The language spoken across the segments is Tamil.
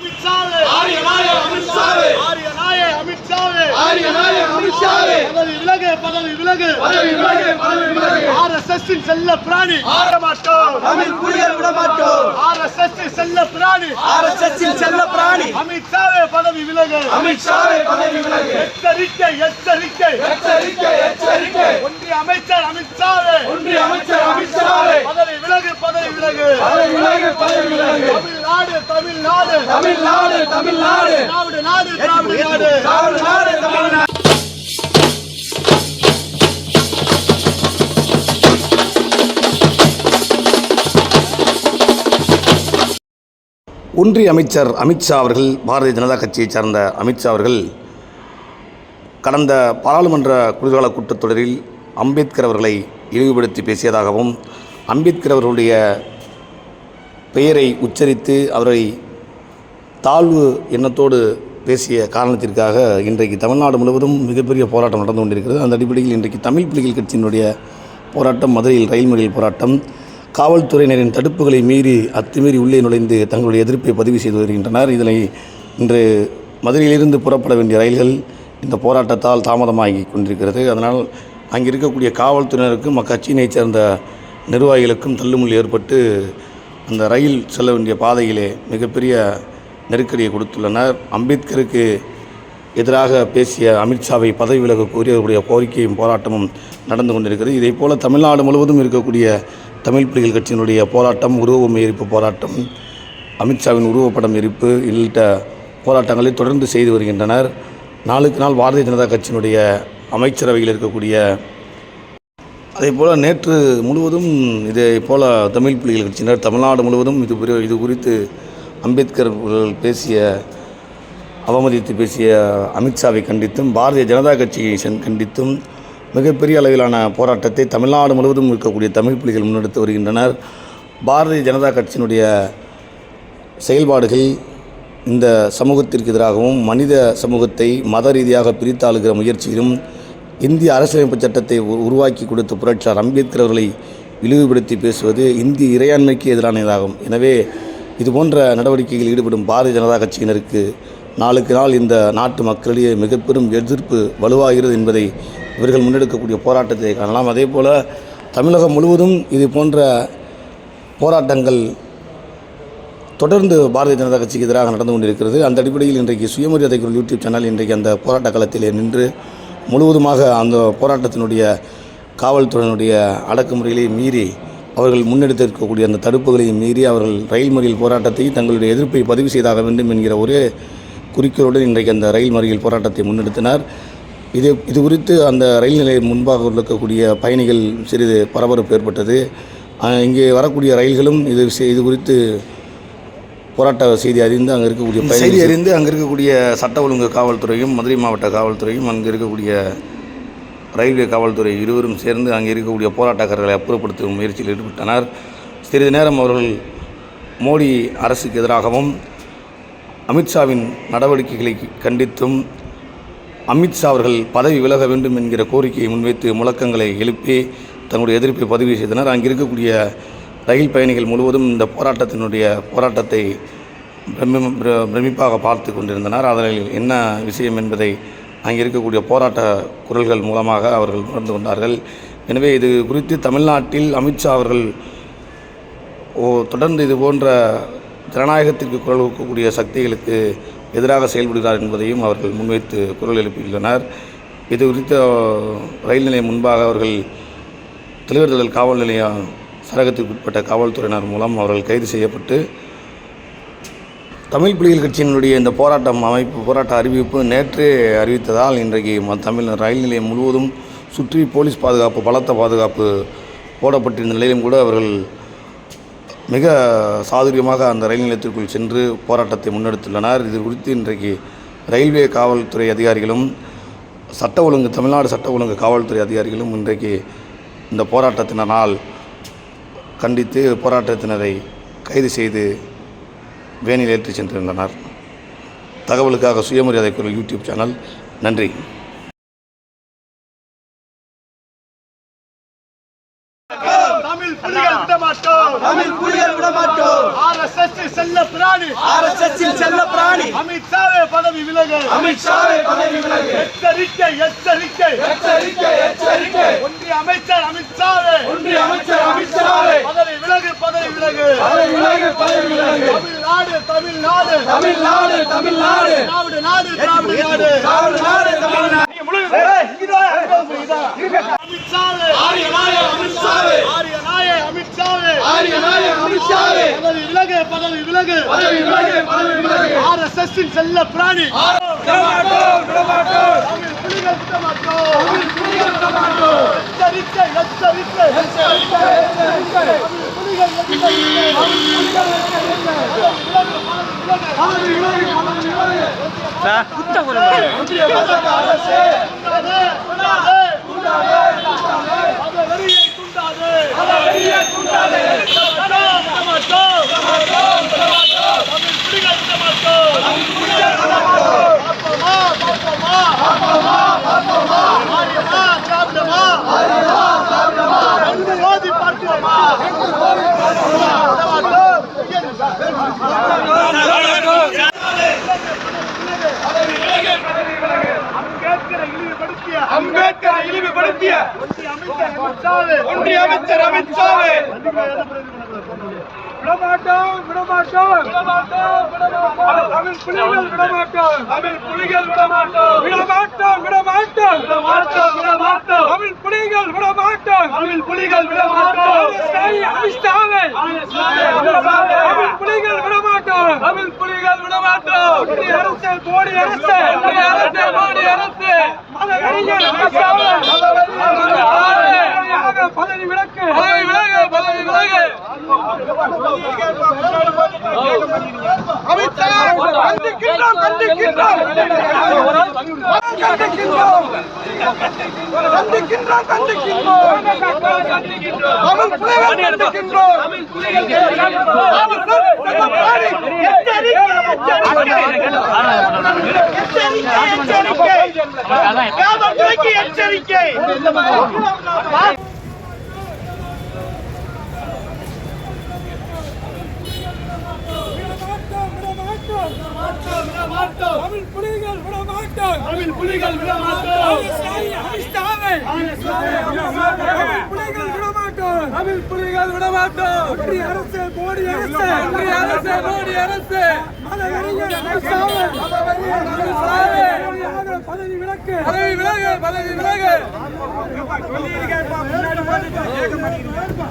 அமித்ஷாவே ஆரியனாய அமித்ஷாவே ஆரியனாய அமித்ஷாவே ஆரியனாய அமித்ஷாவே பதவி விலகு. பதவி விலகு பதவி விலகு. ஆர்எஸ்எஸ் செல்ல பிராணி. ஆட மாட்டோம் தமிழ் புலிகள் விட மாட்டோம் ஆர்எஸ்எஸ் செல்ல பிராணி. ஆர்எஸ்எஸ் செல்ல பிராணி. அமித்ஷாவே பதவி விலகு. அமித்ஷாவே பதவி விலகு. எச்சரிக்கை எச்சரிக்கை. எச்சரிக்கை எச்சரிக்கை. ஒன்றிய அமைச்சர் அமித்ஷாவே. ஒன்றிய அமைச்சர் அமித்ஷாவே. பதவி விலகு பதவி விலகு. பதவி விலகு பதவி விலகு. தமிழ்நாடு தமிழ்நாடு. தமிழ்நாடு தமிழ்நாடு. ஒன்றிய அமைச்சர் அமித்ஷா அவர்கள் பாரதிய ஜனதா கட்சியைச் சார்ந்த அமித்ஷா அவர்கள் கடந்த பாராளுமன்ற குளிர்கால கூட்டத்தொடரில் அம்பேத்கர் அவர்களை இழிவுபடுத்தி பேசியதாகவும் அம்பேத்கர் அவர்களுடைய பெயரை உச்சரித்து அவரை தாழ்வு எண்ணத்தோடு பேசிய காரணத்திற்காக இன்றைக்கு தமிழ்நாடு முழுவதும் மிகப்பெரிய போராட்டம் நடந்து கொண்டிருக்கிறது. அந்த அடிப்படையில் இன்றைக்கு தமிழ் புலிகள் கட்சியினுடைய போராட்டம் மதுரையில் ரயில் மறியல் போராட்டம் காவல்துறையினரின் தடுப்புகளை மீறி அத்துமீறி உள்ளே நுழைந்து தங்களுடைய எதிர்ப்பை பதிவு செய்து வருகின்றனர். இதனை இன்று மதுரையிலிருந்து புறப்பட வேண்டிய ரயில்கள் இந்த போராட்டத்தால் தாமதமாகி கொண்டிருக்கிறது. அதனால் அங்கே இருக்கக்கூடிய காவல்துறையினருக்கும் அக்கட்சியினைச் சேர்ந்த நிர்வாகிகளுக்கும் தள்ளுமுள் ஏற்பட்டு அந்த ரயில் செல்ல வேண்டிய பாதையிலே மிகப்பெரிய நெருக்கடியை கொடுத்துள்ளனர். அம்பேத்கருக்கு எதிராக பேசிய அமித்ஷாவை பதவி விலக கோரி அவருடைய கோரிக்கையும் போராட்டமும் நடந்து கொண்டிருக்கிறது. இதே போல தமிழ்நாடு முழுவதும் இருக்கக்கூடிய தமிழ் புலிகள் கட்சியினுடைய போராட்டம் உருவம் எரிப்பு போராட்டம் அமித்ஷாவின் உருவப்படம் எரிப்பு உள்ளிட்ட போராட்டங்களை தொடர்ந்து செய்து வருகின்றனர். நாளுக்கு நாள் பாரதிய ஜனதா கட்சியினுடைய அமைச்சரவையில் இருக்கக்கூடிய அதே போல் நேற்று முழுவதும் இதே போல் தமிழ் புலிகள் கட்சியினர் தமிழ்நாடு முழுவதும் இது இது குறித்து அம்பேத்கர் பேசிய அவமதித்து பேசிய அமித்ஷாவை கண்டித்தும் பாரதிய ஜனதா கட்சியை கண்டித்தும் மிகப்பெரிய அளவிலான போராட்டத்தை தமிழ்நாடு முழுவதும் இருக்கக்கூடிய தமிழ் புலிகள் முன்னெடுத்து வருகின்றனர். பாரதிய ஜனதா கட்சியினுடைய செயல்பாடுகள் இந்த சமூகத்திற்கு எதிராகவும் மனித சமூகத்தை மத ரீதியாக பிரித்தாளுகிற முயற்சியிலும் இந்திய அரசியலமைப்பு சட்டத்தை உ- உருவாக்கி கொடுத்த புரட்சியார் அம்பேத்கர் அவர்களை இழிவுபடுத்தி பேசுவது இந்திய இறையாண்மைக்கு எதிரானதாகும். எனவே இதுபோன்ற நடவடிக்கைகளில் ஈடுபடும் பாரதிய ஜனதா கட்சியினருக்கு நாளுக்கு நாள் இந்த நாட்டு மக்களிடையே மிக பெரும் எதிர்ப்பு வலுவாகிறது என்பதை இவர்கள் முன்னெடுக்கக்கூடிய போராட்டத்தை காணலாம். அதே போல் தமிழகம் முழுவதும் இது போன்ற போராட்டங்கள் தொடர்ந்து பாரதிய ஜனதா கட்சிக்கு எதிராக நடந்து கொண்டிருக்கிறது. அந்த அடிப்படையில் இன்றைக்கு சுயமரியாதை குரல் யூடியூப் சேனல் இன்றைக்கு அந்த போராட்ட களத்திலே நின்று முழுவதுமாக அந்த போராட்டத்தினுடைய காவல்துறையினுடைய அடக்குமுறைகளை மீறி அவர்கள் முன்னெடுத்திருக்கக்கூடிய அந்த தடுப்புகளை மீறி அவர்கள் ரயில் மறியல் போராட்டத்தை தங்களுடைய எதிர்ப்பை பதிவு செய்தாக வேண்டும் என்கிற ஒரே குறிக்கோளுடன் இன்றைக்கு அந்த ரயில் மறியல் போராட்டத்தை முன்னெடுத்தினார். இது இது குறித்து அந்த ரயில் நிலையம் முன்பாக இருக்கக்கூடிய பயணிகள் சிறிது பரபரப்பு ஏற்பட்டது. இங்கே வரக்கூடிய ரயில்களும் இது இது குறித்து போராட்ட செய்தி அறிந்து அங்கே இருக்கக்கூடிய செய்தி அறிந்து அங்கே இருக்கக்கூடிய சட்ட ஒழுங்கு காவல்துறையும் மதுரை மாவட்ட காவல்துறையும் அங்கே இருக்கக்கூடிய ரயில்வே காவல்துறை இருவரும் சேர்ந்து அங்கே இருக்கக்கூடிய போராட்டக்காரர்களை அப்புறப்படுத்தும் முயற்சியில் ஈடுபட்டனர். சிறிது நேரம் அவர்கள் மோடி அரசுக்கு எதிராகவும் அமித்ஷாவின் நடவடிக்கைகளை கண்டித்தும் அமித்ஷா அவர்கள் பதவி விலக வேண்டும் என்கிற கோரிக்கையை முன்வைத்து முழக்கங்களை எழுப்பி தங்களுடைய எதிர்ப்பை பதிவு செய்தனர். அங்கே இருக்கக்கூடிய ரயில் பயணிகள் முழுவதும் இந்த போராட்டத்தினுடைய போராட்டத்தை பிர- பிரமிப்பாக பார்த்து கொண்டிருந்தனர். அதில் என்ன விஷயம் என்பதை அங்கே இருக்கக்கூடிய போராட்ட குரல்கள் மூலமாக அவர்கள் உணர்ந்து கொண்டார்கள். எனவே இது குறித்து தமிழ்நாட்டில் அமித்ஷா அவர்கள் ஓ தொடர்ந்து இது போன்ற ஜனநாயகத்திற்கு குரல் கொடுக்கக்கூடிய சக்திகளுக்கு எதிராக செயல்படுகிறார் என்பதையும் அவர்கள் முன்வைத்து குரல் எழுப்பியுள்ளனர். இது குறித்து ரயில் நிலையம் முன்பாக அவர்கள் தலைவர்கள் காவல் நிலைய சரகத்திற்கு உட்பட்ட காவல்துறையினர் மூலம் அவர்கள் கைது செய்யப்பட்டு தமிழ் புலிகள் கட்சியினுடைய இந்த போராட்டம் அமைப்பு போராட்ட அறிவிப்பு நேற்றே அறிவித்ததால் இன்றைக்கு தமிழ் ரயில் நிலையம் முழுவதும் சுற்றி போலீஸ் பாதுகாப்பு பலத்த பாதுகாப்பு போடப்பட்டிருந்த நிலையிலும் கூட அவர்கள் மிக சாதுரியமாக அந்த ரயில் நிலையத்திற்குள் சென்று போராட்டத்தை முன்னெடுத்துள்ளனர். இது குறித்து இன்றைக்கு ரயில்வே காவல்துறை அதிகாரிகளும் சட்ட ஒழுங்கு தமிழ்நாடு சட்ட ஒழுங்கு காவல்துறை அதிகாரிகளும் இன்றைக்கு இந்த போராட்டத்தினரால் கண்டித்து போராட்டத்தினரை கைது செய்து வேனில் ஏற்றி சென்றிருந்தனர். தகவலுக்காக சுயமரியாதை குரல் யூடியூப் சேனல். நன்றி தமிழ் புலிகள் விட மாட்டோம் தமிழ் புலிகள் விட மாட்டோம் ஆர்எஸ்எஸ் செல்ல பிராணி ஆர்எஸ்எஸ் செல்ல பிராணி அமித்ஷாவே பதவி விலகு. அமித்ஷாவை பதவி விலகு. எச்சரிக்கை எச்சரிக்கை. எச்சரிக்கை எச்சரிக்கை. ஒன்றிய அமைச்சர் அமித்ஷாவே ஒன்றிய அமைச்சர் அமித்ஷாவை பதவி விலகு பதவி விலகு. பதவி விலகு பதவி விலகு. தமிழ்நாடு தமிழ்நாடு. தமிழ்நாடு தமிழ்நாடு திராவிட நாடு திராவிட நாடு திராவிட நாடு தமிழ்நாடு அமித்ஷாவே ஆரிய நாயகம் அமித்ஷாவே ஆரிய நாய அமித்ஷாவே ஆரிய நாயகம் அமித்ஷாவே பதவி விலகு பதவி விலகு பதவி விலகு பதவி விலகு அரசின் செல்ல பிராணி விடமாட்டோம் விடமாட்டோம் தமிழ் புலிகள் விடமாட்டோம் புலிகள் விடமாட்டோம் எச்சரிக்கை எச்சரிக்கை எச்சரிக்கை எச்சரிக்கை தமிழ் புலிகள் எச்சரிக்கை பதவி விலகு பதவி விலகு ஒன்றிய பாஜக அரசு துண்டாதே, துண்டாதே, துண்டாதே. மதவெறியை துண்டாதே. வெளியே தூண்டாதே விடமாட்டோம், விடமாட்டோம். தமிழ் புலிகள் விடமாட்டோம். பார்ப்போமா, பார்ப்போமா? ஆரியமா, திராவிடமா? எங்கு மோதி பார்ப்போமா? விடமாட்டோம். அம்பேத்கரை இழிவுபடுத்திய ஒன்றிய அமைச்சர் அமித்ஷாவே. விடமாட்டோம் விடமாட்டோம். தமிழ் புலிகள் விடமாட்டோம். தமிழ் புலிகள் விடமாட்டோம். விடமாட்டோம் விடமாட்டோம். விடமாட்டோம் விடமாட்டோம். தமிழ் புலிகள் விடமாட்டோம். தமிழ் புலிகள் விடமாட்டோம். அமித்ஷாவை தமிழ் புலிகள் விடமாட்டோம். தமிழ் புலிகள் விடமாட்டோம். ஒன்றிய அரசு மோடி அரசு ஒன்றிய அரசு மோடி அரசு மதவெறிஞர் அமித்ஷாவை பதவி விலக்கு பதவி விலகு பதவி விலகு கண்டிக்கின்றோம் கண்டிக்கின்றோம். கண்டிக்கின்றோம். கண்டிக்கின்றோம் கண்டிக்கின்றோம் தமிழ் புலிகள் கண்டிக்கின்றோம் எச்சரிக்கை தமிழ் புலிகள் விடமாட்டோம் தமிழ் புலிகள் விடமாட்டோம் தமிழ் புலிகள் விடமாட்டோம் தமிழ் புலிகள் விடமாட்டோம். ஒன்றிய அரசு மோடி அரசு. ஒன்றிய அரசு மோடி அரசு மதவெறிஞர் அமித்ஷாவே அமித்ஷாவே பதவி விலக்கு பதவி விலகு. பதவி விலகு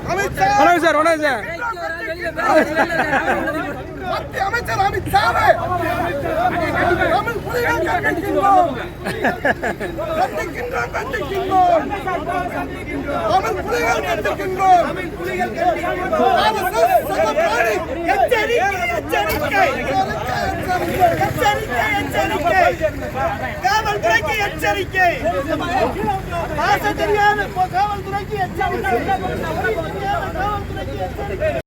வணக்கம் சார். வணக்கம் சார். மத்திய அமைச்சர் அமித்ஷாவே தமிழ் புலிகள் கண்டிக்கின்றோம் கண்டிக்கின்றோம் கண்டிக்கின்றோம் தமிழ் புலிகள் கண்டிக்கின்றோம் எச்சரிக்கை எச்சரிக்கை. எச்சரிக்கை எச்சரிக்கை. காவல்துறைக்கு எச்சரிக்கை. பாச தெரியாத காவல்துறைக்கு எச்சரிக்கை காவல்துறைக்கு எச்சரிக்கை.